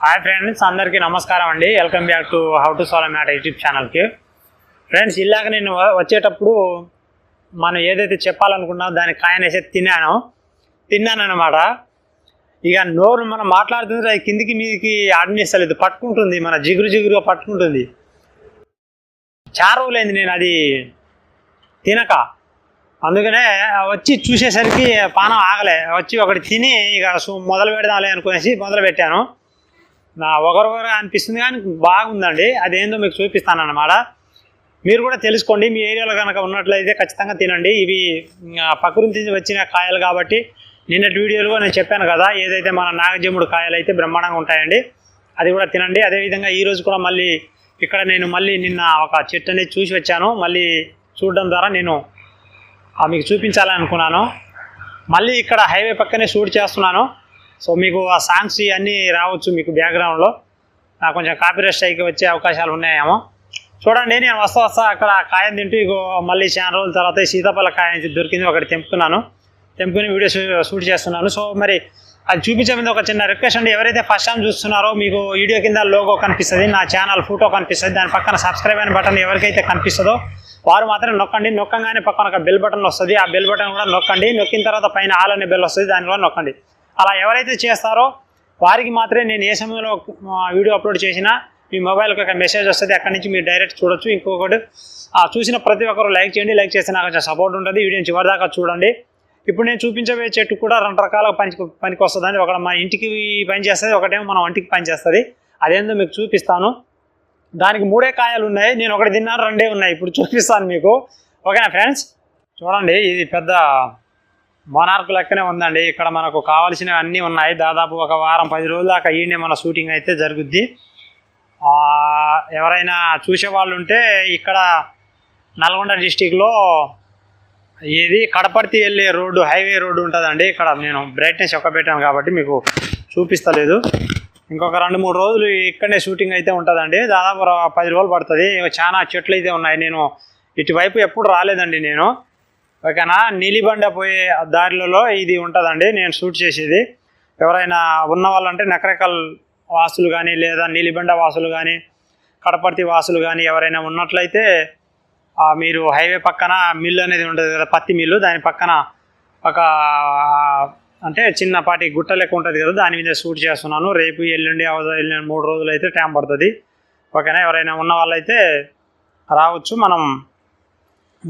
Hi friends అందరికీ నమస్కారం అండి. Welcome back to how to solve math YouTube ఛానల్కి. ఫ్రెండ్స్ ఇలాగ నేను వచ్చేటప్పుడు మనం ఏదైతే చెప్పాలనుకున్నా దాని కాయనేసి తిన్నాను. తిన్నానమాట ఇక నోరు మనం మాట్లాడుతుంటే అది కిందికి మీదికి ఆడనిస్తలేదు. పట్టుకుంటుంది మన జిగురు జిగురుగా పట్టుకుంటుంది. చాలా నేను అది తినక. అందుకనే వచ్చి చూసేసరికి పానం ఆగలే. వచ్చి ఒకటి తిని ఇక మొదలు పెడదాంలే అనుకునేసి మొదలు పెట్టాను నా ఒకరొకరు అనిపిస్తుంది కానీ బాగుందండి. అదేందో మీకు చూపిస్తాను అన్నమాట మీరు కూడా తెలుసుకోండి మీ ఏరియాలో కనుక ఉన్నట్లయితే ఖచ్చితంగా తినండి. ఇవి ప్రకృతి నుంచి వచ్చిన కాయలు కాబట్టి నిన్నటి వీడియోలో నేను చెప్పాను కదా ఏదైతే మన నాగజముడు కాయలు అయితే బ్రహ్మాండంగా ఉంటాయండి అది కూడా తినండి. అదేవిధంగా ఈరోజు కూడా మళ్ళీ ఇక్కడ నేను మళ్ళీ నిన్న ఒక చెట్టు అనేది చూసి వచ్చాను. మళ్ళీ చూడడం ద్వారా నేను మీకు చూపించాలని అనుకున్నాను మళ్ళీ ఇక్కడ హైవే పక్కనే షూట్ చేస్తున్నాను. సో మీకు ఆ సాంగ్స్ ఇవన్నీ రావచ్చు మీకు బ్యాక్గ్రౌండ్లో. నాకు కొంచెం కాపీరైట్ స్ట్రైక్ వచ్చే అవకాశాలు ఉన్నాయేమో. చూడండి నేను వస్తా వస్తా అక్కడ కాయం తింటూ ఇగో మళ్ళీ చాలా రోజుల తర్వాత సీతాఫల కాయం దొరికింది ఒకటి తెంపుకున్నాను తెంపుకుని వీడియో షూట్ చేస్తున్నాను. సో మరి అది చూపించే మీద ఒక చిన్న రిక్వెస్ట్ అండి. ఎవరైతే ఫస్ట్ టైం చూస్తున్నారో మీకు వీడియో కింద లోగో కనిపిస్తుంది నా ఛానల్ ఫోటో కనిపిస్తుంది. దాని పక్కన సబ్స్క్రైబ్ అయిన బటన్ ఎవరికైతే కనిపిస్తుందో వారు మాత్రం నొక్కండి. నొక్కగానే పక్కన ఒక బెల్ బటన్ వస్తుంది. ఆ బెల్ బటన్ కూడా నొక్కండి. నొక్కిన తర్వాత పైన ఆల్ అనే బెల్ వస్తుంది. దాన్ని కూడా నొక్కండి. అలా ఎవరైతే చేస్తారో వారికి మాత్రమే నేను ఏ సమయంలో వీడియో అప్లోడ్ చేసినా మీ మొబైల్కి ఒక మెసేజ్ వస్తుంది అక్కడి నుంచి మీరు డైరెక్ట్ చూడొచ్చు. ఇంకొకటి ఆ, చూసిన ప్రతి ఒక్కరు లైక్ చేయండి. లైక్ చేస్తే నాకు కొంచెం సపోర్ట్ ఉంటుంది. వీడియోని చివరిదాకా చూడండి. ఇప్పుడు నేను చూపించబోయే చెట్టు కూడా రెండు రకాల పనికి పనికి వస్తుందండి. ఒకటి మన ఇంటికి పని చేస్తుంది ఒకటేమో మన వంటికి పని చేస్తుంది. అదేందో మీకు చూపిస్తాను. దానికి మూడే కాయలు ఉన్నాయి. నేను ఒకటి తిన్నాను రెండే ఉన్నాయి. ఇప్పుడు చూపిస్తాను మీకు. ఓకేనా ఫ్రెండ్స్ చూడండి ఇది పెద్ద మోనార్క్ లెక్కనే ఉందండి. ఇక్కడ మనకు కావాల్సినవి అన్నీ ఉన్నాయి. దాదాపు ఒక వారం పది రోజుల దాకా ఈయనే మన షూటింగ్ అయితే జరుగుద్ది. ఎవరైనా చూసే వాళ్ళు ఉంటే ఇక్కడ నల్గొండ డిస్టిక్లో ఇది కడపర్తి వెళ్ళే రోడ్డు హైవే రోడ్డు ఉంటుందండి. ఇక్కడ నేను బ్రైట్నెస్ ఒక్క పెట్టాను కాబట్టి మీకు చూపిస్తలేదు. ఇంకొక రెండు మూడు రోజులు ఇక్కడనే షూటింగ్ అయితే ఉంటుందండి. దాదాపు పది రోజులు పడుతుంది. ఇంకా చాలా చెట్లు అయితే ఉన్నాయి. నేను ఇటువైపు ఎప్పుడు రాలేదండి నేను. ఓకేనా? నీలిబండ పోయే దారిలలో ఇది ఉంటుందండి. నేను షూట్ చేసేది. ఎవరైనా ఉన్న వాళ్ళంటే నకరకల్ వాసులు కానీ లేదా నీలిబండ వాసులు కానీ కడపర్తి వాసులు కానీ ఎవరైనా ఉన్నట్లయితే మీరు హైవే పక్కన మిల్లు అనేది ఉంటుంది కదా పత్తి మిల్లు. దాని పక్కన ఒక అంటే చిన్నపాటి గుట్ట లెక్క ఉంటుంది కదా దాని మీద షూట్ చేస్తున్నాను. రేపు ఎల్లుండి అవతల ఎల్లుండి మూడు రోజులు అయితే టైం పడుతుంది. ఓకేనా? ఎవరైనా ఉన్న వాళ్ళైతే రావచ్చు. మనం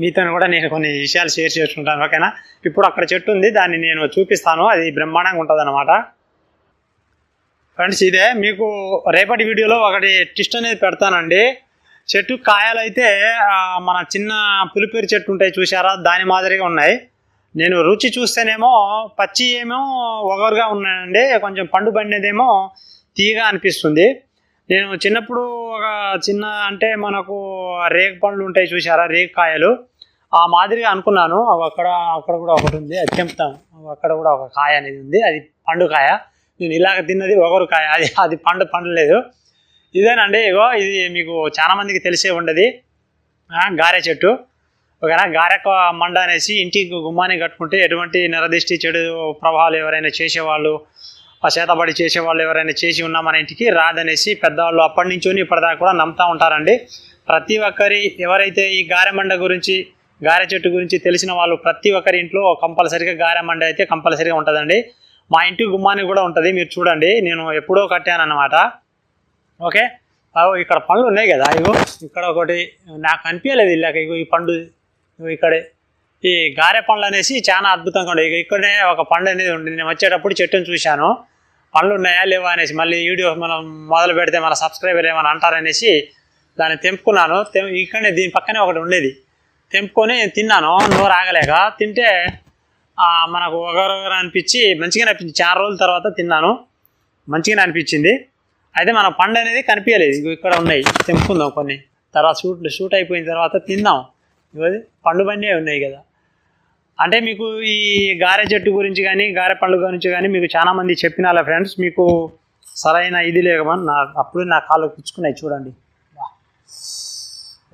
మీతో కూడా నేను కొన్ని విషయాలు షేర్ చేసుకుంటాను ఓకేనా? ఇప్పుడు అక్కడ చెట్టు ఉంది దాన్ని నేను చూపిస్తాను. అది బ్రహ్మాండంగా ఉంటుంది అనమాట ఫ్రెండ్స్ ఇదే మీకు రేపటి వీడియోలో ఒకటి ట్విస్ట్ అనేది పెడతానండి. చెట్టు కాయాలైతే మన చిన్న పులిపేరు చెట్టు ఉంటాయి చూసారా దాని మాదిరిగా ఉన్నాయి. నేను రుచి చూస్తేనేమో పచ్చి ఏమో ఒగరుగా ఉన్నాయండి కొంచెం పండు పండేదేమో తీయగా అనిపిస్తుంది. నేను చిన్నప్పుడు ఒక చిన్న అంటే మనకు రేగు పండ్లు ఉంటాయి చూసారా రేగు కాయలు. ఆ మాదిరిగా అనుకున్నాను. అవి అక్కడ అక్కడ కూడా ఒకటి ఉంది. అది చెప్తాను అక్కడ కూడా ఒక కాయ అనేది ఉంది. అది పండు కాయ. నేను ఇలాగ తిన్నది ఒకరు కాయ. అది అది పండు పండలేదు ఇదేనండి. ఇగో ఇది మీకు చాలామందికి తెలిసే ఉండదు. గారె చెట్టు. ఓకేనా? గారెక మండ అనేసి ఇంటికి గుమ్మాన్ని కట్టుకుంటే ఎటువంటి నిరదిష్టి చెడు ప్రభావాలు ఎవరైనా చేసేవాళ్ళు ఆ చేతబడి చేసేవాళ్ళు ఎవరైనా చేసి ఉన్నా మన ఇంటికి రాదనేసి పెద్దవాళ్ళు అప్పటి నుంచి ఇప్పటిదాకా కూడా నమ్ముతూ ఉంటారండి. ప్రతి ఒక్కరి ఎవరైతే ఈ గారెమండ గురించి గారె చెట్టు గురించి తెలిసిన వాళ్ళు ప్రతి ఒక్కరి ఇంట్లో కంపల్సరీగా గారెమండ అయితే కంపల్సరీగా ఉంటుందండి. మా ఇంటి గుమ్మానికి కూడా ఉంటుంది మీరు చూడండి. నేను ఎప్పుడో కట్టాను ఓకే? ఇక్కడ పండ్లు ఉన్నాయి కదా ఇగో. ఇక్కడ ఒకటి నాకు అనిపించలేదు ఇలాగ ఇగో ఈ పండు ఇక్కడ ఇక్కడే. ఈ గారె పండ్లు అనేసి చాలా అద్భుతంగా ఉండే ఇక్కడే ఇక్కడనే ఒక పండు అనేది ఉంది నేను వచ్చేటప్పుడు చెట్టును చూశాను. పండ్లు ఉన్నాయా లేవా అనేసి మళ్ళీ వీడియో మనం మొదలు పెడితే మన సబ్స్క్రైబర్ ఏమైనా అంటారనేసి దాన్ని తెంపుకున్నాను. తెం ఇక్కడనే దీని పక్కనే ఒకటి ఉండేది. తెంపుకొని తిన్నాను. నోరు ఆగలేక తింటే మనకు ఒకరొకరు అనిపించి మంచిగానే అనిపించింది. చాలా రోజుల తర్వాత తిన్నాను. మంచిగానే అనిపించింది. అయితే మన పండు అనేది కనిపించలేదు. ఇగో ఇక్కడ ఉన్నాయి. తెంపుకుందాం కొన్ని. తర్వాత షూట్ షూట్ అయిపోయిన తర్వాత తిందాం. ఇవది పండు బండే ఉన్నాయి కదా. అంటే మీకు ఈ గారె చెట్టు గురించి కానీ గారె పండు గురించి కానీ మీకు చాలామంది చెప్పినాల ఫ్రెండ్స్. మీకు సరైన ఇది లేకమని నా అప్పుడు నా కాళ్ళు పుచ్చుకున్నాయి చూడండి.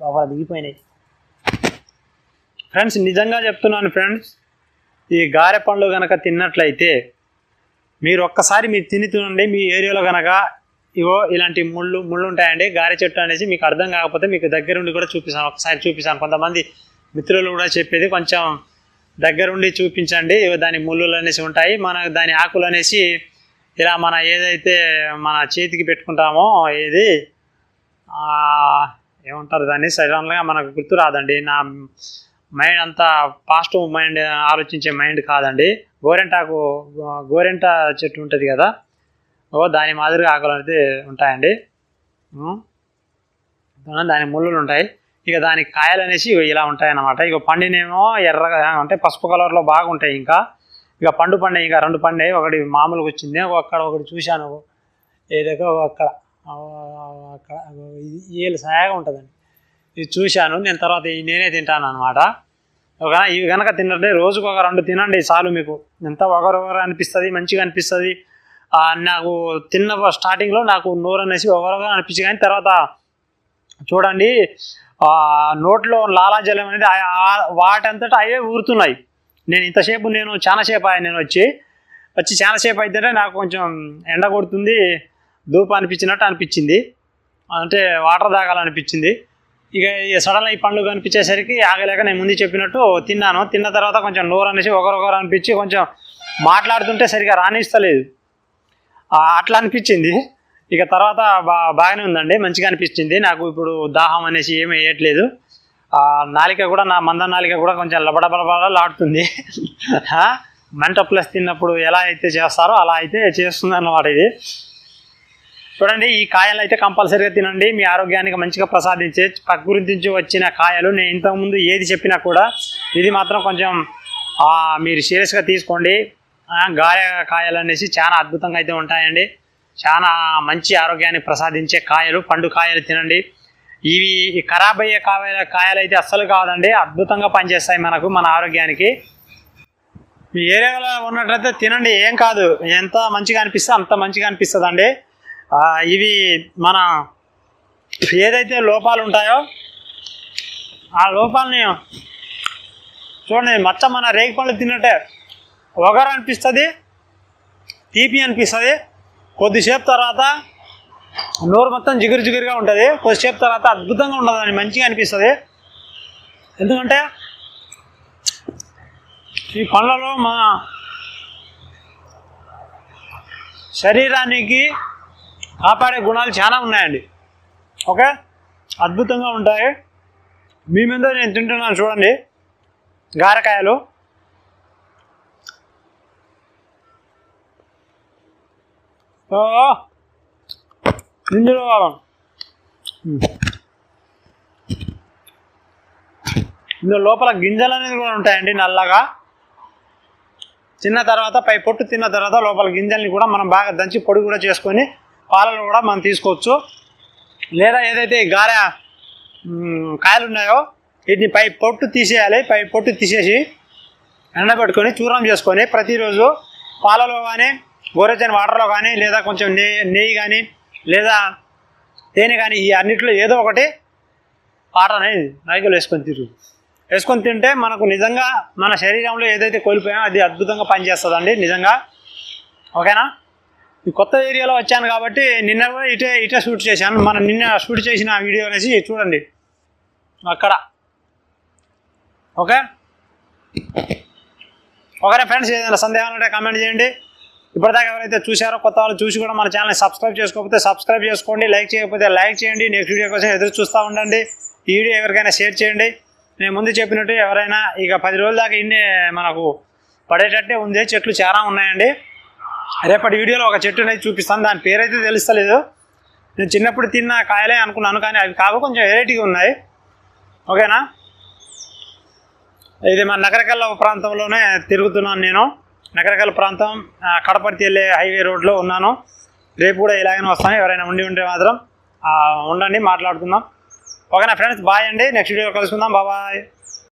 లోపల దిగిపోయినాయి. ఫ్రెండ్స్ నిజంగా చెప్తున్నాను ఫ్రెండ్స్ ఈ గారె పండ్లు కనుక తిన్నట్లయితే మీరు ఒక్కసారి మీరు తిని తినండి మీ ఏరియాలో కనుక ఇవో ఇలాంటి ముళ్ళు ముళ్ళు ఉంటాయండి గారె చెట్టు అనేసి మీకు అర్థం కాకపోతే మీకు దగ్గరుండి కూడా చూపిస్తాను ఒకసారి చూపిస్తాను. కొంతమంది మిత్రులు కూడా చెప్పేది కొంచెం దగ్గరుండి చూపించండి ఇగో దాని ముళ్ళులు అనేసి ఉంటాయి మన దాని ఆకులు అనేసి ఇలా మన ఏదైతే మన చేతికి పెట్టుకుంటామో ఏది ఏమంటారు దాన్ని సడన్గా మనకు గుర్తు రాదండి. నా మైండ్ అంతా పాజిటివ్ మైండ్ ఆలోచించే మైండ్ కాదండి. గోరెంటాకు గోరెంట చెట్టు ఉంటుంది కదా ఓ దాని మాదిరిగా ఆకులు అనేది ఉంటాయండి. దాని ముళ్ళులు ఉంటాయి. ఇక దానికి కాయలు అనేసి ఇలా ఉంటాయి అన్నమాట ఇక పండినేమో ఎర్రగా అంటే పసుపు కలర్లో బాగుంటాయి ఇంకా. ఇక పండు పండే ఇంకా రెండు పండే ఒకటి మామూలుగా వచ్చింది. అక్కడ ఒకటి చూశాను. ఏదో అక్కడ. అక్కడ ఏళ్ళు సాయగా ఉంటుందండి. ఇది చూశాను నేను తర్వాత నేనే తింటాను అనమాట ఒక ఇవి కనుక తినండి రోజుకు ఒక రెండు తినండి చాలు మీకు. ఎంత ఒకరొకరు అనిపిస్తుంది మంచిగా అనిపిస్తుంది. నాకు తిన్న స్టార్టింగ్లో నాకు నోరు అనేసి ఒకరొకరు అనిపించింది కానీ తర్వాత చూడండి నోట్లో లాలాజలం అనేది వాటంతట వాటంతటా అవే ఊరుతున్నాయి. నేను ఇంతసేపు నేను చాలాసేపు నేను వచ్చి. వచ్చి చాలాసేపు అయితే నాకు కొంచెం ఎండ కొడుతుంది. ధూప అనిపించినట్టు అనిపించింది. అంటే వాటర్ తాగాలనిపించింది. ఇక సడన్గా ఈ పండ్లు కనిపించేసరికి ఆగలేక నేను ముందు చెప్పినట్టు తిన్నాను. తిన్న తర్వాత కొంచెం నోరు అనేసి ఒకరొకరు అనిపించి కొంచెం మాట్లాడుతుంటే సరిగా రాణిస్తలేదు అట్లా అనిపించింది. ఇక తర్వాత బా బాగానే ఉందండి. మంచిగా అనిపించింది. నాకు ఇప్పుడు దాహం అనేసి ఏమీ వేయట్లేదు. నాలిక కూడా నా మంద నాలిక కూడా కొంచెం లబడబలబడలాడుతుంది ఆ, మంట ప్లస్ తిన్నప్పుడు ఎలా అయితే చేస్తారో అలా అయితే చేస్తుంది అన్నమాట ఇది చూడండి ఈ కాయలు అయితే కంపల్సరీగా తినండి. మీ ఆరోగ్యానికి మంచిగా ప్రసాదించే ప్రకృతించి వచ్చిన కాయలు. నేను ఇంతకుముందు ఏది చెప్పినా కూడా ఇది మాత్రం కొంచెం మీరు సీరియస్గా తీసుకోండి. గాయ కాయలు అనేసి చాలా అద్భుతంగా అయితే ఉంటాయండి. చాలా మంచి ఆరోగ్యాన్ని ప్రసాదించే కాయలు పండు కాయలు తినండి. ఇవి ఖరాబ్ అయ్యే కాయల కాయలు అయితే అస్సలు కాదండి. అద్భుతంగా పనిచేస్తాయి మనకు మన ఆరోగ్యానికి. మీ ఏరియాలో ఉన్నట్లయితే తినండి. ఏం కాదు. ఎంత మంచిగా అనిపిస్తే అంత మంచిగా అనిపిస్తుంది అండి ఇవి మన ఏదైతే లోపాలు ఉంటాయో ఆ లోపాలని చూడండి మచ్చ మన రేగి పళ్ళు తిన్నట్టే ఒగరు అనిపిస్తుంది తీపి అనిపిస్తుంది. కొద్దిసేపు తర్వాత నోరు మొత్తం జిగురు జిగురుగా ఉంటుంది. కొద్దిసేపు తర్వాత అద్భుతంగా ఉండదండి మంచిగా అనిపిస్తుంది. ఎందుకంటే ఈ పండ్లలో మా శరీరానికి కాపాడే గుణాలు చాలా ఉన్నాయండి. ఓకే? అద్భుతంగా ఉంటాయి. మీ మీద నేను తింటున్నాను చూడండి. గారకాయలు. ఇందులో ఇందులో లోపల గింజలు అనేది కూడా ఉంటాయండి నల్లగా. తిన్న తర్వాత పై పొట్టు తిన్న తర్వాత లోపల గింజల్ని కూడా మనం బాగా దంచి పొడి కూడా చేసుకొని పాలలో కూడా మనం తీసుకోవచ్చు. లేదా ఏదైతే గారె కాయలు ఉన్నాయో వీటిని పై పొట్టు తీసేయాలి. పై పొట్టు తీసేసి ఎండబెట్టుకొని చూరం చేసుకొని ప్రతిరోజు పాలలో కానీ గోరెచ్చని వాటర్లో కానీ లేదా కొంచెం నెయ్యి నెయ్యి కానీ లేదా తేనె కానీ ఈ అన్నిట్లో ఏదో ఒకటి పాట అనేది నాయకులు వేసుకొని తిరుగు వేసుకొని తింటే మనకు నిజంగా మన శరీరంలో ఏదైతే కోల్పోయామో అది అద్భుతంగా పనిచేస్తుందండి. నిజంగా. ఓకేనా? కొత్త ఏరియాలో వచ్చాను కాబట్టి నిన్న కూడా ఇటే ఇటే షూట్ చేశాను. మనం నిన్న షూట్ చేసిన వీడియో అనేసి చూడండి. అక్కడ. ఓకే? ఒకరే ఫ్రెండ్స్? ఏదైనా సందేహాలు ఉంటే కామెంట్ చేయండి. ఇప్పటిదాకా ఎవరైతే చూశారో కొత్త వాళ్ళు చూసి కూడా మన ఛానల్ని సబ్స్క్రైబ్ చేసుకోకపోతే సబ్స్క్రైబ్ చేసుకోండి. లైక్ చేయకపోతే లైక్ చేయండి. నెక్స్ట్ వీడియో కోసం ఎదురు చూస్తూ ఉండండి. ఈ వీడియో ఎవరికైనా షేర్ చేయండి. నేను ముందు చెప్పినట్టు ఎవరైనా ఇక పది రోజుల దాకా ఇన్ని మనకు పడేటట్టే ఉంది. చెట్లు చాలా ఉన్నాయండి. రేపటి వీడియోలో ఒక చెట్టు అనేది చూపిస్తాను. దాని పేరైతే తెలుస్తలేదు. నేను చిన్నప్పుడు తిన్న కాయలే అనుకున్నాను కానీ అవి కావు. కొంచెం వెరైటీగా ఉన్నాయి. ఓకేనా? ఇది మన నగరకల్ల ప్రాంతంలోనే తిరుగుతున్నాను నేను. నగరకల్ల ప్రాంతం కడపర్తి వెళ్ళే హైవే రోడ్లో ఉన్నాను. రేపు కూడా ఇలాగనే వస్తాను. ఎవరైనా ఉండి ఉంటే మాత్రం ఉండండి మాట్లాడుకుందాం. ఓకేనా ఫ్రెండ్స్? బాయ్ అండి. నెక్స్ట్ వీడియో కలుసుకుందాం. బాబాయ్